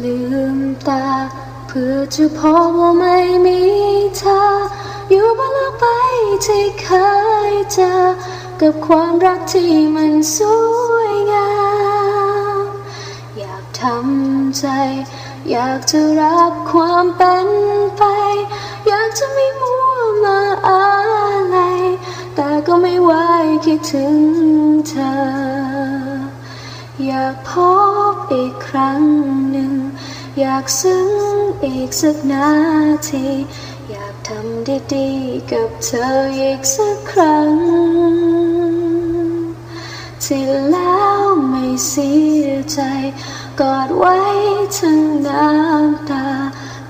ลืมตา เพื่อจะพบว่าไม่มีเธอ อยู่บนโลกใบที่เคยเจอ กับความรักที่มันสวยงาม อยากทำใจ อยากจะรับความเป็นไป อยากจะไม่มัวมาอะไร แต่ก็ไม่ไหวคิดถึงเธอ อยากพบอีกครั้งหนึ่ง อยากซึ้งอีกสักนาที อยากทำดีๆกับเธออีกสักครั้ง ที่แล้วไม่เสียใจ กอดไว้ทั้งน้ำตา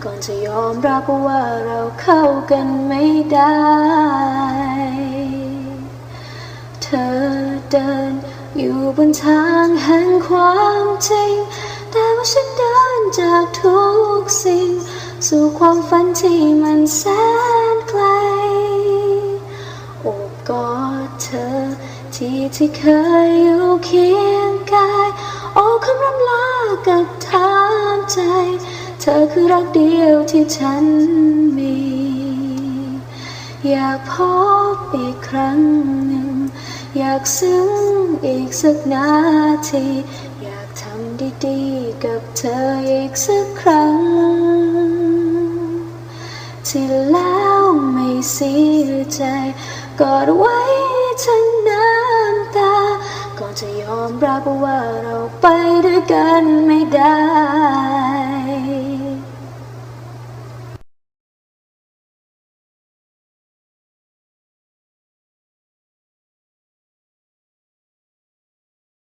ก่อนจะยอมรับว่าเราเข้ากันไม่ได้ เธอเดินอยู่บนทางแห่งความจริง ฉันเดินจากทุกสิ่ง สู่ความฝันที่มันแสนไกล โอบกอดเธอ ที่ที่เคยอยู่เคียงกาย โอ้คำรำลากับถามใจ เธอคือรักเดียวที่ฉันมี อยากพบอีกครั้งหนึ่ง อยากซึ้ง อีกสักนาที อยากทำดีๆ กับเธออีกสักครั้ง ที่แล้วไม่เสียใจกอดไว้ทั้งน้ำตาก่อนจะยอมรับว่าเราไปด้วยกันไม่ได้